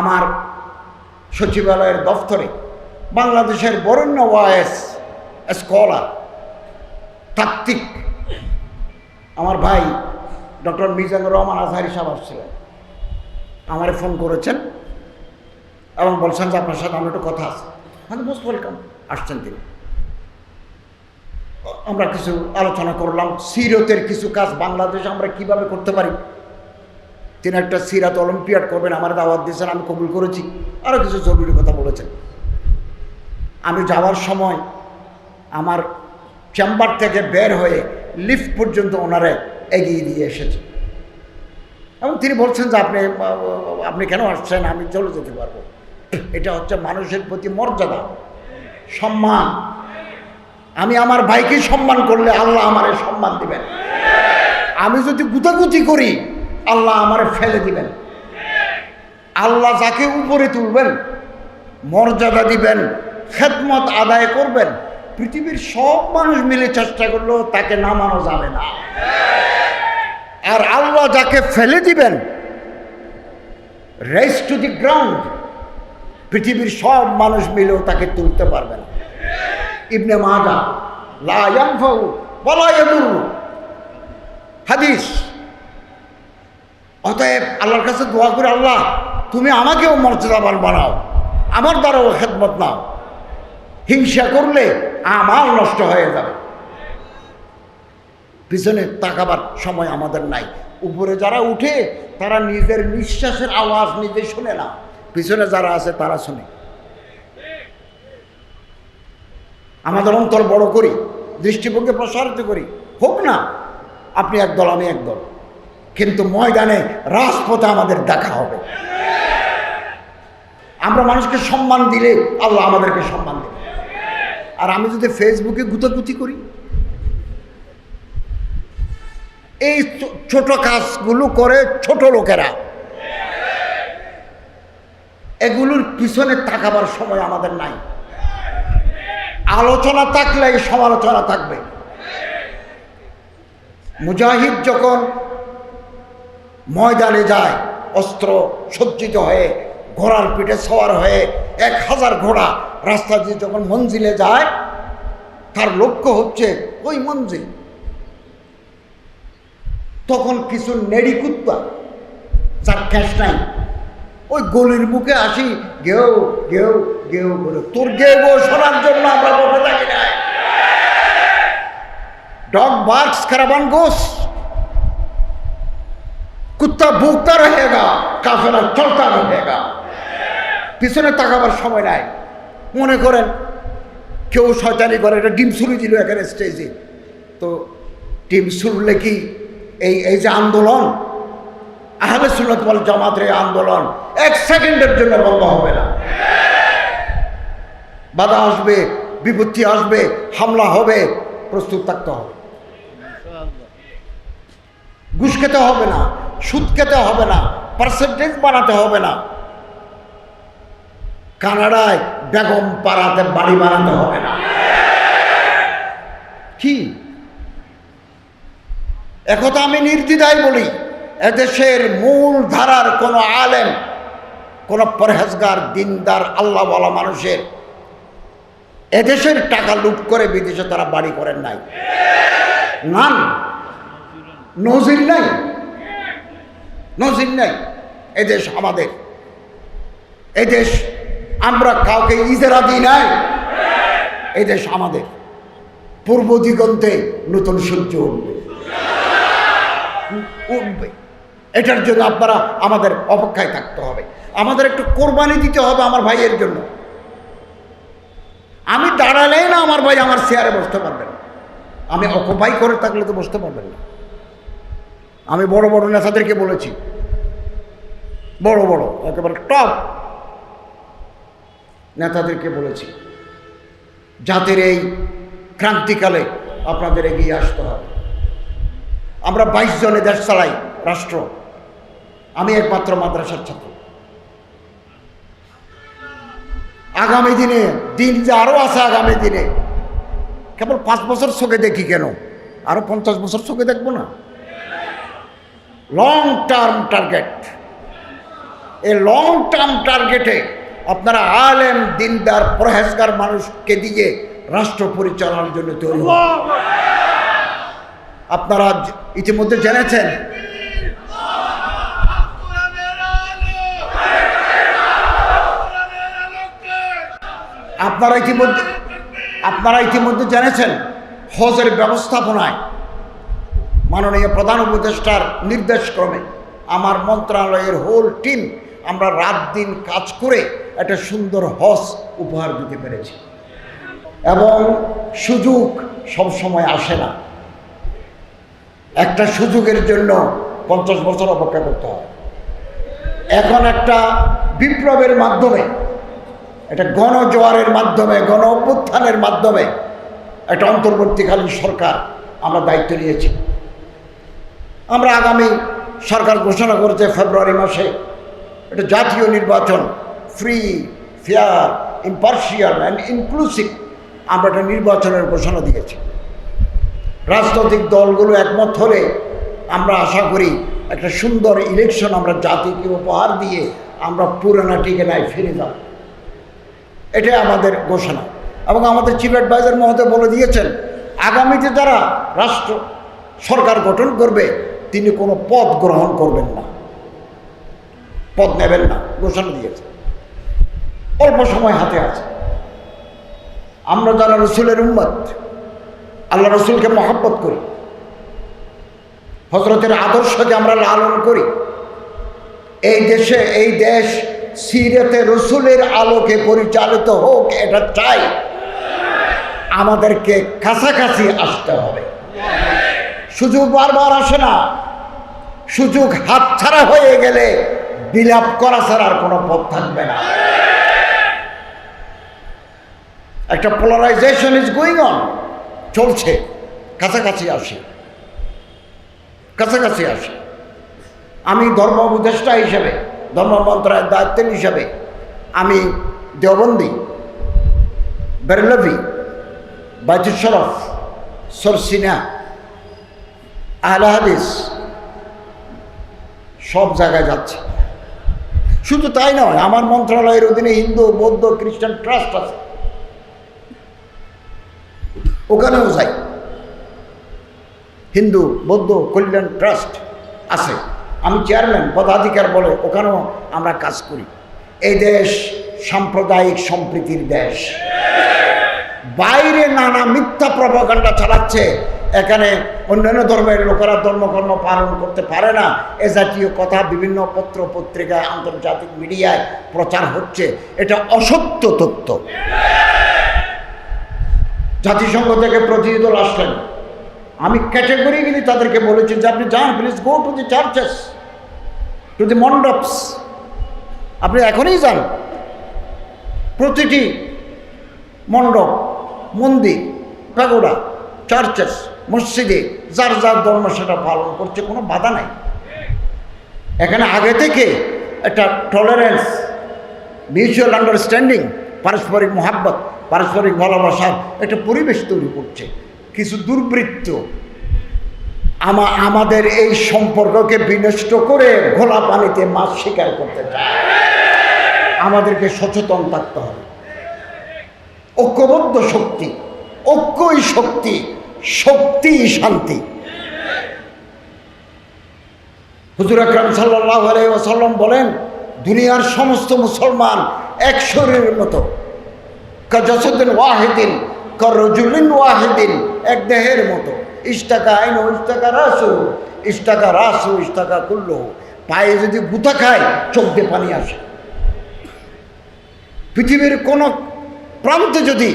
আমার সচিবালয়ের দফতরে বাংলাদেশের বরেণ্য ওয়াইস স্কলার, তাত্ত্বিক আমার ভাই ডক্টর মিজানুর রহমান আজহারি সাহেব আসছিলেন। আমারে ফোন করেছেন এবং বলছেন যে আপনার সাথে আমার একটু কথা আছে। মানে মোস্ট ওয়েলকাম, আসছেন তিনি। আমরা কিছু আলোচনা করলাম। সিরতের কিছু কাজ বাংলাদেশে আমরা কীভাবে করতে পারি? তিনি একটা সিরাত অলিম্পিয়াড করবেন, আমার দাওয়াত দিয়েছেন, আমি কবুল করেছি। আরও কিছু জরুরি কথা বলেছেন। আমি যাওয়ার সময় আমার চেম্বার থেকে বের হয়ে লিফট পর্যন্ত ওনারে এগিয়ে দিয়ে এসেছে। এবং তিনি বলছেন যে, আপনি আপনি কেন আসছেন? আমি চলে যেতে পারব। এটা হচ্ছে মানুষের প্রতি মর্যাদা, সম্মান। আমি আমার ভাইকে সম্মান করলে আল্লাহ আমারে সম্মান দিবেন। আমি যদি গুতাগুতি করি আল্লাহ আমারে ফেলে দিবেন। আল্লাহ যাকে উপরে তুলবেন, মর্যাদা দিবেন, খেদমত আদায় করবেন, পৃথিবীর সব মানুষ মিলে চেষ্টা করলেও তাকে নামানো যাবে না। আর আল্লাহ যাকে ফেলে দিবেন রেস টু দি গ্রাউন্ড পৃথিবীর সব মানুষ মিলেও তাকে তুলতে পারবে না ইবনে মাজা লা ইয়ানফাউ ওয়ালা ইয়াদুরু। হাদিস অতএব আল্লাহর কাছে দোয়া করে, আল্লাহ, তুমি আমাকেও মর্যাদাবান বানাও। আমার দ্বারাও খেদমত নাও। হিংসা করলে আমার নষ্ট হয়ে যাবে। পিছনে তাকাবার সময় আমাদের নাই। উপরে যারা উঠে, তারা নিজের নিঃশ্বাসের আওয়াজ নিজে শুনে না। পিছনে যারা আছে, তারা শুনে। আমাদের অন্তর বড় করি, দৃষ্টিভঙ্গি প্রসারিত করি। হোক না, আপনি একদল, আমি একদল। কিন্তু ময়দানে রাজপথে আমাদের দেখা হবে। আমরা মানুষকে সম্মান দিলে আল্লাহ আমাদেরকে সম্মান দেবে। আর আমি যদি ফেসবুকে গুতাগুতি করি, এই ছোট কাজগুলো করে ছোট লোকেরা, এগুলোর পিছনে তাকাবার সময় আমাদের নাই। আলোচনা থাকলে সমালোচনা থাকবে। মুজাহিদ যখন ময়দানে যায়, অস্ত্র সজ্জিত হয়ে, ঘোড়ার পিঠে সওয়ার হয়ে, এক হাজার ঘোড়া রাস্তা দিয়ে যখন মঞ্জিলে যায়, তার লক্ষ্য হচ্ছে ওই মঞ্জিল। তখন কিছু নেড়ি কুত্তা, যার ক্যাশ নাই, ওই গলির মুখে আসি গেও গেও গেও বলে, তোর গেও গো শোনার জন্য আমরা বসে থাকি না। ডগ বার্কস খারাপান গোস কুত্তা ভুগতা रहेगा কাফেলা চলতা रहेगा পিছনে তাকাবার সময় নাই মনে করেন কেউ শয়তানি করে একটা ডিম ছুরি দিল এখানে স্টেজে তো ডিম ছুড়লে কি এই এই যে আন্দোলন আহলে সুন্নত বল জামাতের এই আন্দোলন এক সেকেন্ডের জন্য বন্ধ হবে না বাধা আসবে বিপত্তি আসবে হামলা হবে প্রস্তুত থাকতে হবে ঘুষ খেতে হবে না সুদ খেতে হবে না পার্সেন্টেজ বানাতে হবে না। কানাডায় বেগম পাড়াতে বাড়ি বানাতে হবে না। কি? একথা আমি নির্দ্বিধায় বলি, এদেশের মূল ধারার কোনো আলেম, কোনো পরহেজগার, দিনদার আল্লাহ বলা মানুষের এদেশের টাকা লুট করে বিদেশে তারা বাড়ি করেন নাই। নান? নজির নাই? নজির নাই। এদেশ আমাদের। এদেশ আমরা কাউকে ইজারা দিই নাই। এদেশ আমাদের। পূর্ব দিগন্তে নতুন সূর্য উঠবে। উঠবে। এটার জন্য আপনারা আমাদের অপেক্ষায় থাকতে হবে। আমাদের একটু কোরবানি দিতে হবে আমার ভাইয়ের জন্য। আমি দাঁড়ালেই না আমার ভাই আমার চেয়ারে বসতে পারবেন আমি অকুপাই করে থাকলে তো বসতে পারবেন না। আমি বড় বড় নেতাদেরকে বলেছি বড় বড়, একেবারে টপ নেতাদেরকে বলেছি জাতির এই ক্রান্তিকালে আপনাদের এগিয়ে আসতে হবে। আমরা বাইশ জনে দেশ চালাই, রাষ্ট্র। আমি একমাত্র মাদ্রাসার ছাত্র। আগামী দিনে, দিন যে আরও আছে আগামী দিনে, কেবল পাঁচ বছর চোখে দেখি কেন? আরও পঞ্চাশ বছর চোখে দেখব না? লং টার্ম টার্গেট এ লং টার্ম টার্গেটে আপনারা আলেম, দিনদার, পরহেজগার মানুষকে দিয়ে রাষ্ট্র পরিচালনার জন্য তৈরি আপনারা ইতিমধ্যে জেনেছেন। আপনারা ইতিমধ্যে আপনারা ইতিমধ্যে জেনেছেন হজের ব্যবস্থাপনায় মাননীয় প্রধান উপদেষ্টার নির্দেশক্রমে আমার মন্ত্রণালয়ের হোল টিম আমরা রাত দিন কাজ করে একটা সুন্দর হজ উপহার দিতে পেরেছি। এবং সুযোগ সব সময় আসে না। একটা সুযোগের জন্য পঞ্চাশ বছর অপেক্ষা করতে হয়। এখন একটা বিপ্লবের মাধ্যমে, একটা গণজোয়ারের মাধ্যমে, গণ অভ্যুত্থানের মাধ্যমে একটা অন্তর্বর্তীকালীন সরকার আমরা দায়িত্ব নিয়েছি। আমরা আগামী সরকার ঘোষণা করেছে ফেব্রুয়ারি মাসে এটা জাতীয় নির্বাচন free fair impartial and inclusive আমরা একটা নির্বাচনের ঘোষণা দিয়েছি। রাজনৈতিক দলগুলো একমত হলে আমরা আশা করি একটা সুন্দর ইলেকশন আমরা জাতিকে উপহার দিয়ে আমরা পুরানা ঠিকানায় ফিরে যাব। এটাই আমাদের ঘোষণা। এবং আমাদের চিফ অ্যাডভাইজার মহোদয় বলে দিয়েছেন, আগামীতে যারা রাষ্ট্র, সরকার গঠন করবে, তিনি কোনো পদ গ্রহণ করবেন না। পদ নেবেন না, ঘোষণা দিয়েছে। অল্প সময় হাতে আছে। আমরা যারা রসুলের উম্মত, আল্লাহ রসুলকে মহাব্বত করি হজরতের আদর্শকে আমরা লালন করি, এই দেশে, এই দেশ সিরতে রসুলের আলোকে পরিচালিত হোক, এটা চাই। আমাদেরকে কাছাকাছি আসতে হবে। সুযোগ বারবার আসে না। সুযোগ হাতছাড়া হয়ে গেলে বিলাপ করা ছাড়া আর কোনো পথ থাকবে না। একটা পোলারাইজেশন ইজ গোয়িং অন চলছে। কাছাকাছি আসে। কাছাকাছি আসে। আমি ধর্ম উপদেষ্টা হিসেবে, ধর্ম মন্ত্রণালয়ের দায়িত্বের হিসেবে, আমি দেওবন্দি, বেরলভি বাইতুল শরফ সরসিনা, আহলে হাদিস, সব জায়গায় যাচ্ছে। শুধু তাই নয়, আমার মন্ত্রণালয়ের অধীনে হিন্দু, বৌদ্ধ, খ্রিস্টান ট্রাস্ট আছে। ওখানেও যাই। হিন্দু, বৌদ্ধ, কল্যাণ ট্রাস্ট আছে। আমি চেয়ারম্যান, পদাধিকার বলে ওখানেও আমরা কাজ করি। এই দেশ সাম্প্রদায়িক সম্প্রীতির দেশ। বাইরে নানা মিথ্যা প্রভাকাণ্ডা চালাচ্ছে। এখানে অন্যান্য ধর্মের লোকেরা ধর্মকর্ম পালন করতে পারে না। এ জাতীয় কথা বিভিন্ন পত্র পত্রিকায় আন্তর্জাতিক মিডিয়ায় প্রচার হচ্ছে। এটা অসত্য তথ্য। জাতিসংঘ থেকে প্রতিনিধি আসলেন। আমি ক্যাটেগরিগুলি তাদেরকে বলেছি যে আপনি যান please go to the churches to the mandaps আপনি এখনই যান। প্রতিটি মণ্ডপ, মন্দির প্যাগোডা চার্চেস মসজিদে যার যার ধর্ম সেটা পালন করছে, কোনো বাধা নাই। এখানে আগে থেকে একটা টলারেন্স মিউচুয়াল আন্ডারস্ট্যান্ডিং পারস্পরিক মোহাব্বত, পারস্পরিক ভালোবাসার একটা পরিবেশ তৈরি করছে। কিছু দুর্বৃত্ত আমা, আমাদের এই সম্পর্ককে বিনষ্ট করে ঘোলা পানিতে মাছ শিকার করতে চায়। আমাদেরকে সচেতন থাকতে হবে। ঐক্যবদ্ধ শক্তি, ঐক্যই শক্তি। শক্তি, শান্তি। হুজুর আকরাম সাল্লাহ আলাইসাল্লাম বলেন, দুনিয়ার সমস্ত মুসলমান এক শরীরের মতো কাজসুদ্দিন ওয়াহিদিন করজুলিন ওয়াহিদিন, এক দেহের মতো। ইস্তাকা আইন ইস্তাকা রাসু ইস্তাকা রাসু ইস্তাকা কুল্ল পায়ে যদি গুতা খায়, চোখ দিয়ে পানি আসে। পৃথিবীর কোনো প্রান্তে যদি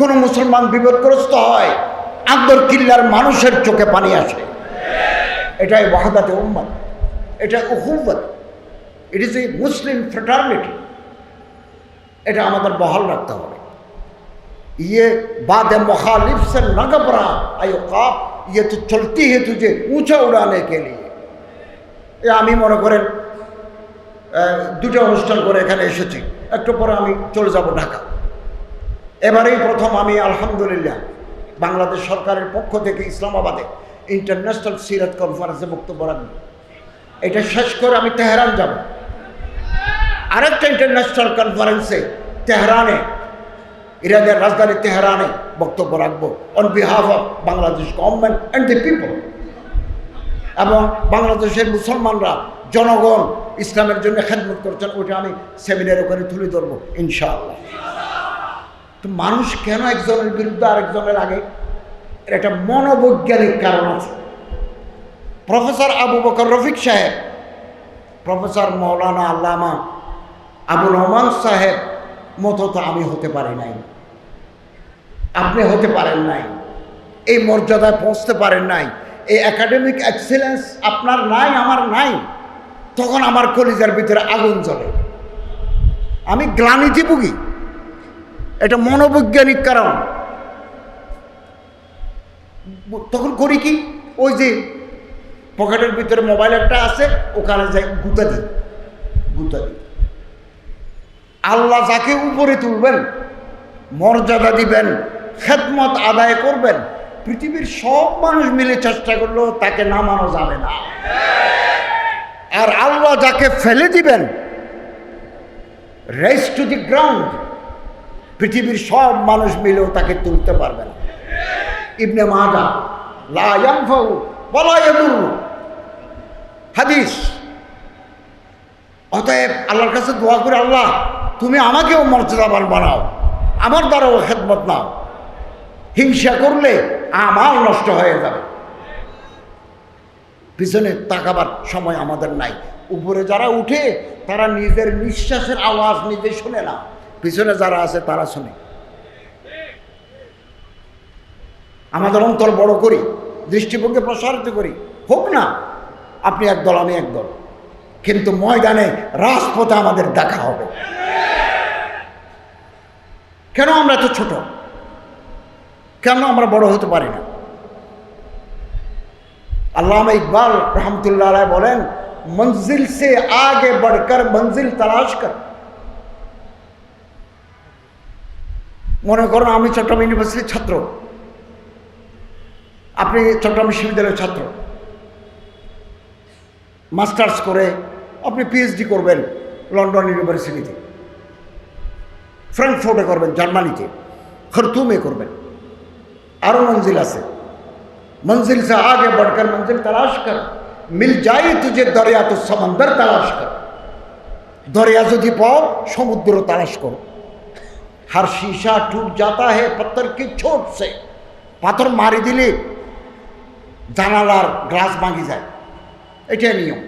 কোনো মুসলমান বিপদগ্রস্ত হয় আকবর কিল্লার মানুষের চোখে পানি আসে। এটাই বহাদাতে উম্মাদ এটা উহুম্মত it is a Muslim fraternity এটা আমাদের বহাল রাখতে হবে। ইয়ে বাদে মহালিপসের সে আয়ো কাপ ইয়ে তো চলতি হে যে উঁচা উড়ানে কে লিয়ে এ আমি মনে করেন দুটো অনুষ্ঠান করে এখানে এসেছি। একটু পরে আমি চলে যাব ঢাকা। এবারেই প্রথম আমি আলহামদুলিল্লাহ। বাংলাদেশ সরকারের পক্ষ থেকে ইসলামাবাদে ইন্টারন্যাশনাল সিরাত কনফারেন্সে বক্তব্য রাখব। এটা শেষ করে আমি তেহরান যাব। আরেকটা ইন্টারন্যাশনাল কনফারেন্সে তেহরানে, ইরানের রাজধানী তেহরানে বক্তব্য রাখব। On behalf of Bangladesh government and the people এবং বাংলাদেশের মুসলমানরা, জনগণ ইসলামের জন্য খেদমত করছেন ওইটা আমি সেমিনার ওখানে তুলে ধরবো, ইনশাআল্লাহ। মানুষ কেন একজনের বিরুদ্ধে আরেকজনের আগে? এর একটা মনোবৈজ্ঞানিক কারণ আছে। প্রফেসর আবু বকর রফিক সাহেব, প্রফেসর মৌলানা আল্লামা আবুল রহমান সাহেব মতো তো আমি হতে পারি নাই। আপনি হতে পারেন নাই। এই মর্যাদায় পৌঁছতে পারেন নাই। এই একাডেমিক এক্সেলেন্স আপনার নাই, আমার নাই। তখন আমার কলিজার ভিতরে আগুন জ্বলে। আমি গ্লানিতে ভুগি এটা মনোবৈজ্ঞানিক কারণ। তখন করি কি? ওই যে পকেটের ভিতরে মোবাইল একটা আছে, ওখানে যাই গুতা দিই। গুতা দিই। আল্লাহ যাকে উপরে তুলবেন, মর্যাদা দিবেন, খেদমত আদায় করবেন, পৃথিবীর সব মানুষ মিলে চেষ্টা করলেও তাকে নামানো যাবে না। আর আল্লাহ যাকে ফেলে দিবেন রেস টু দি গ্রাউন্ড পৃথিবীর সব মানুষ মিলেও তাকে তুলতে পারবে না। ইবনে ওয়ালা হাদিস। অতএব আল্লাহর কাছে দোয়া করে, আল্লাহ, তুমি আমাকেও মর্যাদাবান বানাও, আমার দ্বারাও খেদমত নাও। হিংসা করলে আমার নষ্ট হয়ে যাবে। পিছনে তাকাবার সময় আমাদের নাই। উপরে যারা উঠে, তারা নিজের নিঃশ্বাসের আওয়াজ নিজে শুনে না। পিছনে যারা আছে তারা শুনে আমাদের অন্তর বড় করি দৃষ্টিভঙ্গি প্রসারিত করি হোক না আপনি একদল আমি একদল কিন্তু ময়দানে রাজপথে আমাদের দেখা হবে কেন আমরা তো ছোট কেন আমরা বড় হতে পারি না আল্লামা ইকবাল রহমতুল্লাহ আলাই বলেন মঞ্জিল সে আগে बढ़कर মঞ্জিল তালাশ কর মনে করুন আমি চট্টগ্রাম ইউনিভার্সিটির ছাত্র আপনি চট্টগ্রাম বিশ্ববিদ্যালয়ের ছাত্র মাস্টার্স করে আপনি পিএইচডি করবেন লন্ডন ইউনিভার্সিটিতে ফ্রাঙ্কফোর্টে করবেন জার্মানিতে খরতুমে করবেন আরও মঞ্জিল আছে मंजिल से आगे बढ़कर मंजिल तलाश कर मिल जाए तुझे दरिया तो समंदर तलाश कर दरिया যদি পাও সমুদ্র তালাশ করো हर शीशा टूट जाता है पत्थर की चोट से পাথর মারি দিলে জানালার গ্লাস ভাঙি যায় এটাই নিয়ম